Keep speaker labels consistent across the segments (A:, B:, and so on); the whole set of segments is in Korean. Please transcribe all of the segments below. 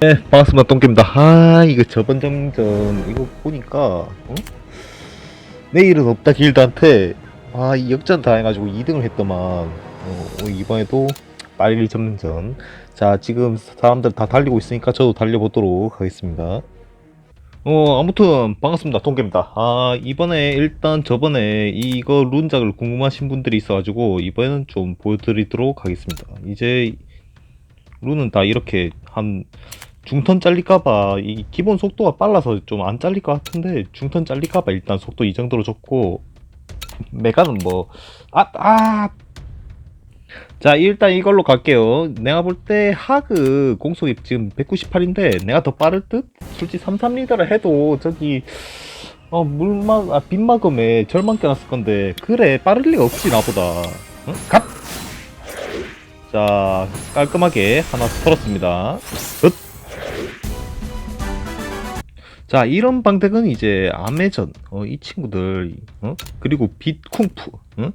A: 네, 반갑습니다. 똥개입니다. 아, 이거 저번 점점 이거 보니까 어? 내일은 없다 길드한테 아, 이 역전 당해가지고 2등을 했더만 어, 어, 이번에도 빨리 점전. 자, 지금 사람들 다 달리고 있으니까 저도 달려보도록 하겠습니다. 어, 아무튼 반갑습니다. 똥개입니다. 아, 이번에 일단 저번에 이거 룬작을 궁금하신 분들이 있어가지고 이번에는 좀 보여드리도록 하겠습니다. 이제 룬은 다 이렇게 한 중턴 잘릴까봐 이 기본 속도가 빨라서 좀 안 잘릴 것 같은데 중턴 잘릴까봐 일단 속도 이 정도로 좋고 메가는 뭐 아 아. 자 일단 이걸로 갈게요. 내가 볼 때 하그 공속이 지금 198인데 내가 더 빠를 듯? 솔직히 33 리더를 해도 저기 어 물막 아 빗막음에 절만 껴놨을 건데 그래 빠를 리가 없지 나보다. 응? 갓. 자 깔끔하게 하나 털었습니다. 끝. 자 이런 방식은 이제 아메전 어, 이 친구들 어? 그리고 빛쿵푸 어?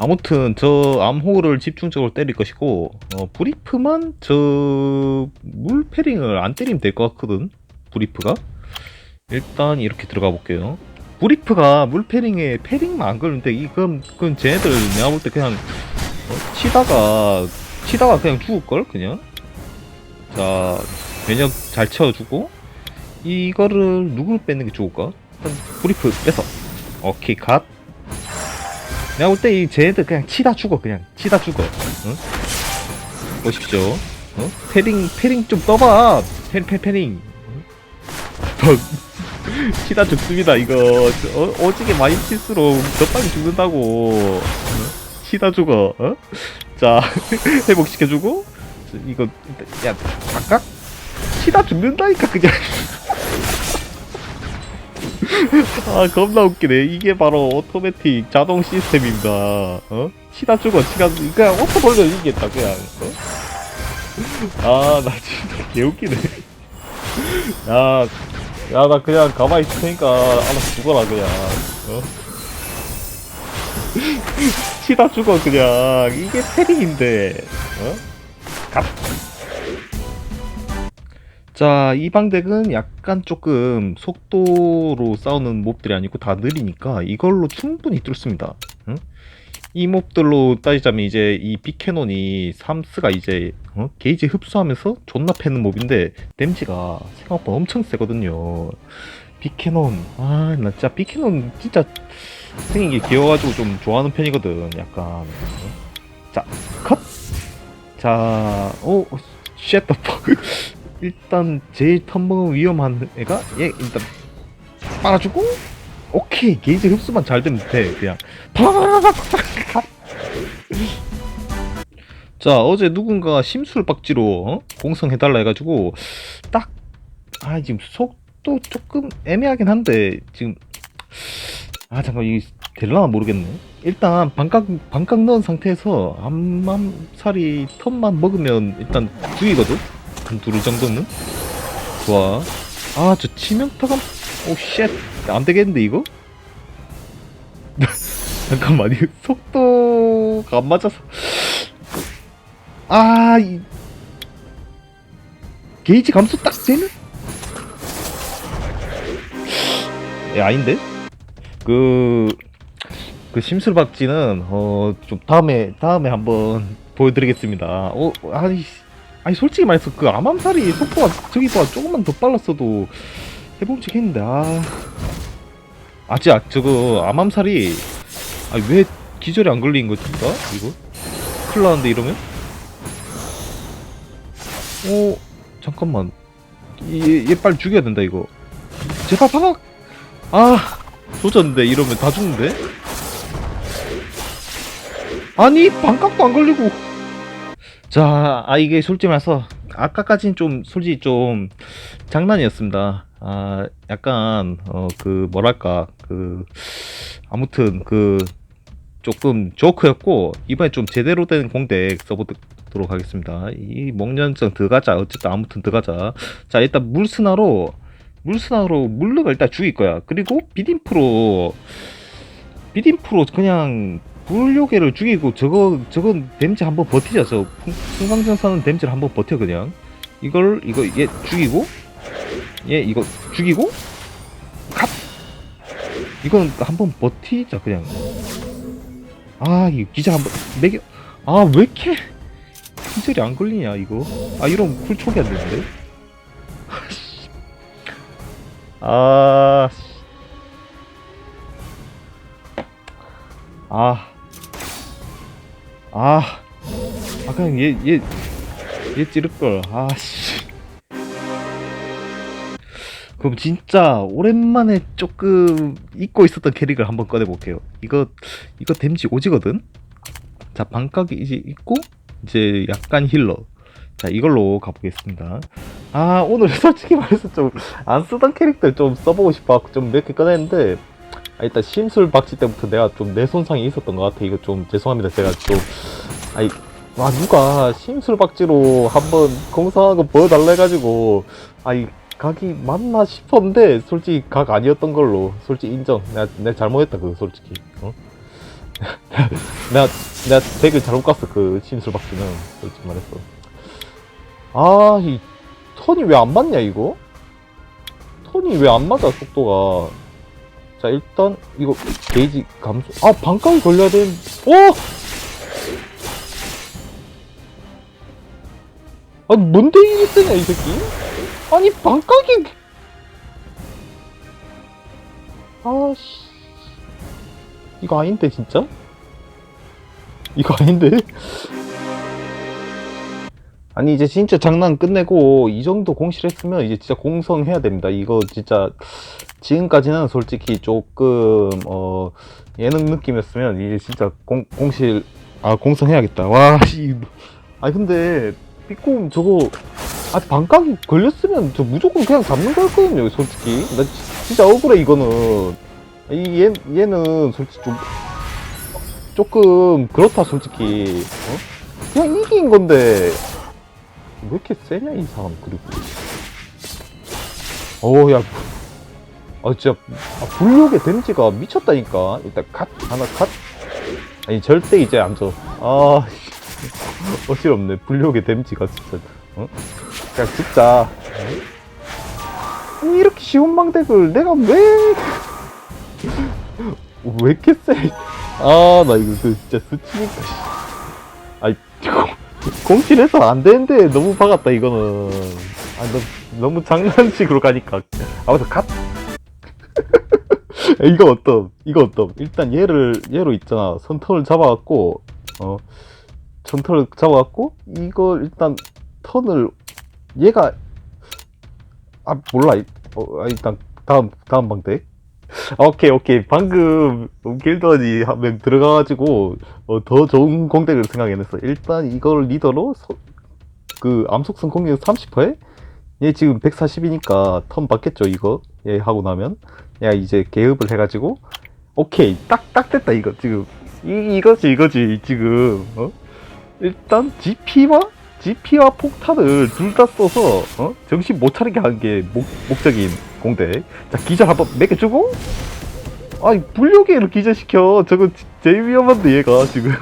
A: 아무튼 저 암호를 집중적으로 때릴 것이고 어, 브리프만 저 물패링을 안 때리면 될 것 같거든 브리프가. 일단 이렇게 들어가 볼게요. 브리프가 물패링에 패링만 안 걸리는데 이건 그건 쟤네들 내가 볼 때 그냥 어, 치다가 치다가 그냥 죽을걸 그냥? 자 면역 잘 채워주고 이거를 누굴 뺏는 게 좋을까? 브리프 뺏어 오케이 갓 내가 볼 때 이 쟤네들 그냥 치다 죽어 그냥 치다 죽어 응? 보십시오 어? 패링 패링 좀 떠봐 패, 패, 패링 응? 더 치다 죽습니다 이거 어, 어지게 많이 칠수록 더 빨리 죽는다고 응? 치다 죽어 어? 자 회복시켜주고 이거 야 각각 치다 죽는다니까 그냥 아 겁나 웃기네 이게 바로 오토매틱 자동 시스템입니다 어? 치다 죽어 치다 죽어 그냥 오토 돌려 이기겠다 그냥 어? 아나 진짜 개웃기네 야 야 나 그냥 가만히 있을 테니까 알아서 죽어라 그냥 어? 치다 죽어 그냥 이게 패링인데 어? 갑 자, 이 방덱은 약간 조금 속도로 싸우는 몹들이 아니고 다 느리니까 이걸로 충분히 뚫습니다. 응? 이 몹들로 따지자면 이제 이 비캐논이 삼스가 이제 어? 게이지 흡수하면서 존나 패는 몹인데 댐지가 생각보다 엄청 세거든요. 비캐논 아 나 진짜 비캐논 진짜 생긴 게 귀여워가지고 좀 좋아하는 편이거든 약간 어? 자 컷! 자, 오, 쉣, 더 퍽. 일단 제일 텀벙 위험한 애가 얘 일단 빨아주고 오케이 게이지 흡수만 잘 되면 돼 그냥 팍! 자 어제 누군가 심술 박지로 어? 공성해달라 해가지고 딱 아 지금 속도 조금 애매하긴 한데 지금 아 잠깐 이 될라나 모르겠네 일단 반각 반각 넣은 상태에서 암맘살이 턴만 먹으면 일단 죽이거든 한 두루 정도는? 좋아. 아 저 치명타감. 오쉣. 안되겠는데 이거? 잠깐만 이거 속도가 안 맞아서. 아 이... 게이지 감소 딱 되는? 예 아닌데? 그... 그 심술박쥐는 어 좀 다음에 다음에 한번 보여드리겠습니다. 어 아니 아니 솔직히 말해서 그 암암살이 속도가 저기보다 조금만 더 빨랐어도 해봄직 했는데 아. 아지야 저거 암암살이 아왜 기절이 안 걸린 나 이거? 큰일 나는데 이러면? 오 잠깐만. 얘, 얘 빨리 죽여야 된다 이거. 제발 박아 아 조졌는데 이러면 다 죽는데? 아니 반각도 안 걸리고 자, 아 이게 솔직히 말해서 아까까지는 좀 솔직히 좀 장난이었습니다. 아, 약간 어 그 뭐랄까 그 아무튼 그 조금 조크였고 이번에 좀 제대로 된 공덱 써보도록 하겠습니다. 이 목련정 들어가자. 어쨌든 아무튼 들어가자. 자, 일단 물스나로 물스나로 물르가 일단 죽일 거야. 그리고 비딘프로 비딘프로 그냥 불요괴를 죽이고 저거 저건 댐지 한번 버티자 저 풍- 풍광전사는 댐지를 한번 버텨 그냥. 이걸 이거 얘 죽이고 얘 이거 죽이고 갓 이건 한번 버티자 그냥. 아 이 기자 한번 매겨 아왜 이렇게 기절이 안 걸리냐 이거? 아 이런 쿨촉이 안 되는데? 아 씨. 아, 아, 아 그냥 얘, 얘, 얘 찌를 걸. 아, 씨. 그럼 진짜 오랜만에 조금 잊고 있었던 캐릭을 한번 꺼내볼게요. 이거, 이거 댐지 오지거든? 자, 반각이 이제 있고, 이제 약간 힐러. 자, 이걸로 가보겠습니다. 아, 오늘 솔직히 말해서 좀 안 쓰던 캐릭터 좀 써보고 싶어갖고 좀몇 개 꺼냈는데, 아, 일단 심술 박치 때부터 내가 좀 내 손상이 있었던 것 같아. 이거 좀 죄송합니다. 제가 좀, 아이, 와, 누가 심술 박치로 한번 거 보여달라 해가지고, 아이, 각이 맞나 싶었는데, 솔직히 각 아니었던 걸로, 솔직히 인정. 내가, 내가 잘못했다, 그거, 솔직히. 어? 내가, 내가 덱을 잘못 갔어, 그 심술 박치는. 솔직히 말했어. 아, 이, 턴이 왜 안 맞냐, 이거? 턴이 왜 안 맞아, 속도가. 자 일단 이거 게이지 감소. 아 반각이 걸려야 되는 어? 아니 뭔데 이게 세냐 이 새끼? 아니 반각이 아씨. 이거 아닌데 진짜? 이거 아닌데 아니 이제 진짜 장난 끝내고 이 정도 공실했으면 이제 진짜 공성해야 됩니다. 이거 진짜 지금까지는 솔직히 조금 어 예능 느낌이었으면 이제 진짜 공, 공실 아 공성해야겠다. 와 씨. 아니 근데 삐꿈 저거 아 반각이 걸렸으면 저 무조건 그냥 잡는 거였거든요 솔직히. 나 지- 진짜 억울해 이거는. 이 얘, 얘는 솔직히 좀 조금 그렇다 솔직히. 어? 그냥 이긴 건데 왜 이렇게 세냐 이 사람 그리고. 어야. 아 진짜. 아, 불욕의 댐지가 미쳤다니까. 일단 컷 하나 컷 아니 절대 이제 안줘아 어지럽네. 불욕의 댐지가 진짜. 어? 그냥 죽자. 아니 이렇게 쉬운 망덱을 내가 왜 왜 이렇게 세 아 나 이거 그 진짜 스치니까 씨. 아이 공실해서 안 되는데 너무 박았다 이거는. 아 너, 너무 장난식으로 가니까. 아무튼 컷 이거 어떤 이거 어떤. 일단 얘를 얘로 있잖아. 선턴을 잡아갖고 어 선턴을 잡아갖고 이거 일단 턴을 얘가 아 몰라. 이- 어, 아, 일단 다음 다음 방대. 아, 오케이 오케이. 방금 길더니 한 명 들어가가지고 어, 더 좋은 공격을 생각해냈어. 일단 이걸 리더로 서- 그 암속성 공격 30%에 얘 지금 140이니까 턴 받겠죠 이거? 얘 하고 나면. 야 이제 개업을 해가지고. 오케이. 딱딱 됐다 이거 지금. 이, 이거지 이거지 지금. 어? 일단 GP와 GP와 폭탄을 둘 다 써서 어? 정신 못 차리게 하는 게 목, 목적인 공대. 자 기절 한번 매겨주고. 아니 불욕애를 기절시켜. 지- 제일 위험한데 얘가 지금. 야,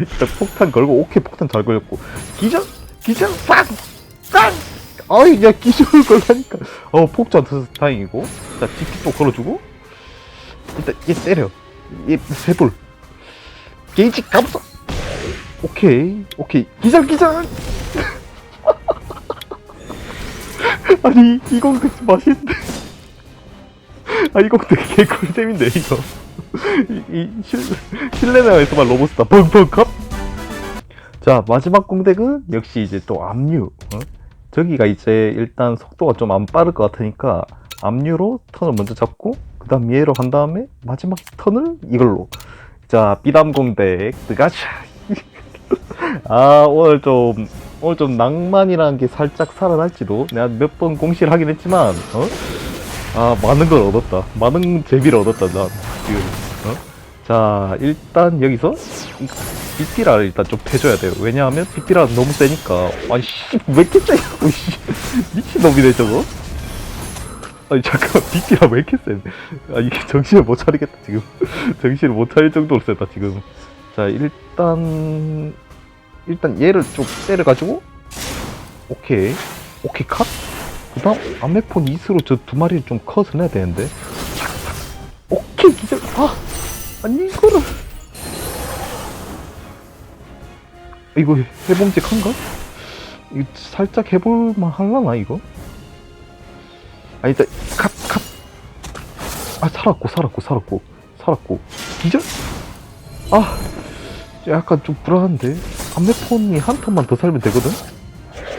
A: 일단 폭탄 걸고 오케이 폭탄 잘 걸렸고. 기절? 기절? 빡빡! 아이 야 기절을 걸라니까. 어안 터서 다행이고. 자 GP 또 걸어주고. 일단 얘 때려. 얘 세돌 게이지 감소 오케이 오케이. 기절 기절 아니 이건 그 맛있는데. 아 이거 되게 개꿀잼인데 이거. 이, 이 실, 실내나에서만 로보스타 펑펑 컵 자 마지막 공덱은 역시 이제 또 압류. 어? 저기가 이제 일단 속도가 좀 안 빠를 것 같으니까 압류로 턴을 먼저 잡고 그 다음 얘로 한 다음에 마지막 턴을 이걸로. 자 비담공덱 뜨가샤 아 오늘 좀 오늘 좀 낭만이라는 게 살짝 살아날지도 내가 몇 번 공시를 하긴 했지만 어? 아 많은 걸 얻었다. 많은 재미를 얻었다 난 지금. 어? 자 일단 여기서 이 삐삐라를 일단 좀 패줘야 돼요. 왜냐하면 삐삐라는 너무 세니까. 아니 씨왜 이렇게 세냐고 씨. 미친놈이네 저거. 아니 잠깐 삐삐라 왜 이렇게 세아 이게 정신을 못 차리겠다 지금. 정신을 못 차릴 정도로 세다 지금. 자 일단 일단 얘를 좀 때려가지고 오케이 오케이 컷. 그 다음 아메폰 이스로 저 두 마리를 좀 컷을 해야 되는데. 오케이 기절. 아 아니 이거를 이거 해봄직한가? 이거 살짝 해볼만 할라나 이거? 아 일단 컷컷 아 살았고 살았고 살았고 살았고 기절? 아 약간 좀 불안한데 암메폰이 한 턴만 더 살면 되거든?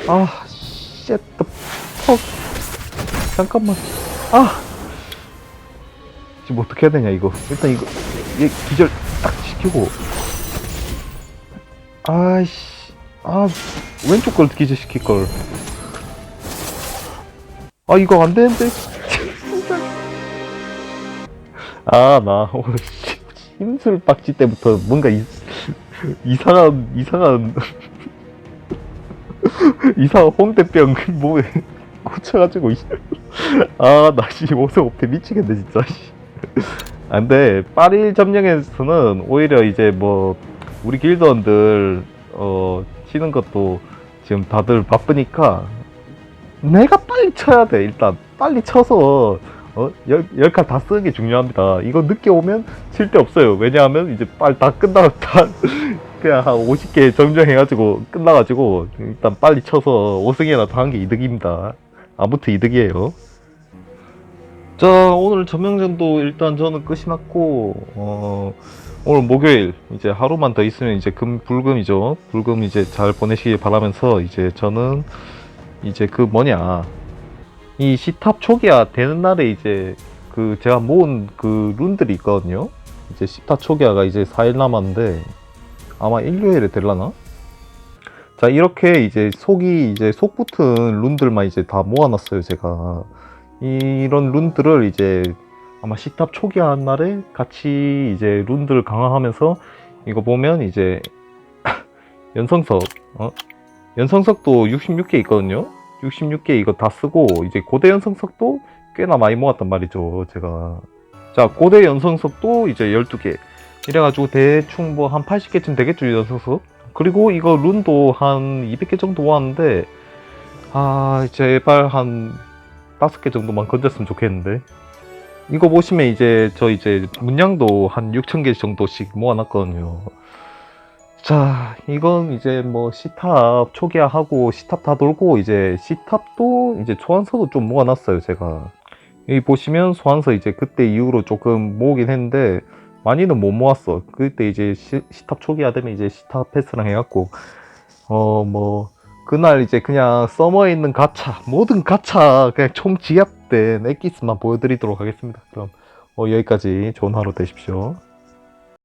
A: 아 쉣, 더 퍽. 잠깐만. 아! 지금 어떻게 해야 되냐 이거? 일단 이거 얘 기절 딱 시키고. 아이씨. 아 왼쪽 걸 기절 시킬 걸 아 이거 안 되는데? 아 나 오늘 씨, 힘술 빡지 때부터 뭔가 이, 이상한 이상한 이상한 홍대병 몸에 꽂혀가지고 아나 씨 모습 없대 미치겠네 진짜 씨. 아, 근데 파리 점령에서는 오히려 이제 뭐 우리 길드원들 어 치는 것도 지금 다들 바쁘니까 내가 빨리 쳐야 돼 일단 빨리 쳐서 어? 열, 열칸 다 쓰는 게 중요합니다. 이거 늦게 오면 칠데 없어요. 왜냐하면 이제 빨리 다 끝나 다 그냥 한 50개 정정해가지고 끝나가지고 일단 빨리 쳐서 5승이나 더한게 이득입니다. 아무튼 이득이에요. 자 오늘 점령전도 일단 저는 끝이 났고 어 오늘 목요일 이제 하루만 더 있으면 이제 금 불금이죠. 불금 이제 잘 보내시길 바라면서 이제 저는 이제 그 뭐냐 이 시탑 초기화 되는 날에 이제 그 제가 모은 그 룬들이 있거든요. 이제 시탑 초기화가 이제 4일 남았는데 아마 일요일에 될라나? 자 이렇게 이제 속이 이제 속 붙은 룬들만 이제 다 모아놨어요 제가. 이런 룬들을 이제 아마 시탑 초기화한 날에 같이 이제 룬들을 강화하면서 이거 보면 이제 연성석 어? 연성석도 66개 있거든요 66개 이거 다 쓰고 이제 고대 연성석도 꽤나 많이 모았단 말이죠 제가. 자 고대 연성석도 이제 12개. 이래가지고 대충 뭐 한 80개쯤 되겠죠 연성석? 그리고 이거 룬도 한 200개 정도 모았는데 아 제발 한 5개 정도만 건졌으면 좋겠는데. 이거 보시면 이제 저 이제 문양도 한 6,000개 정도씩 모아놨거든요. 자, 이건 이제 뭐 시탑 초기화하고 시탑 다 돌고 이제 시탑도 이제 소환서도 좀 모아놨어요, 제가. 여기 보시면 소환서 이제 그때 이후로 조금 모으긴 했는데 많이는 못 모았어. 그때 이제 시, 시탑 초기화 되면 이제 시탑 패스랑 해갖고 어 뭐 그날 이제 그냥 서머에 있는 가차 모든 가차 그냥 총 지압된 엑기스만 보여드리도록 하겠습니다. 그럼 어, 여기까지 좋은 하루 되십시오.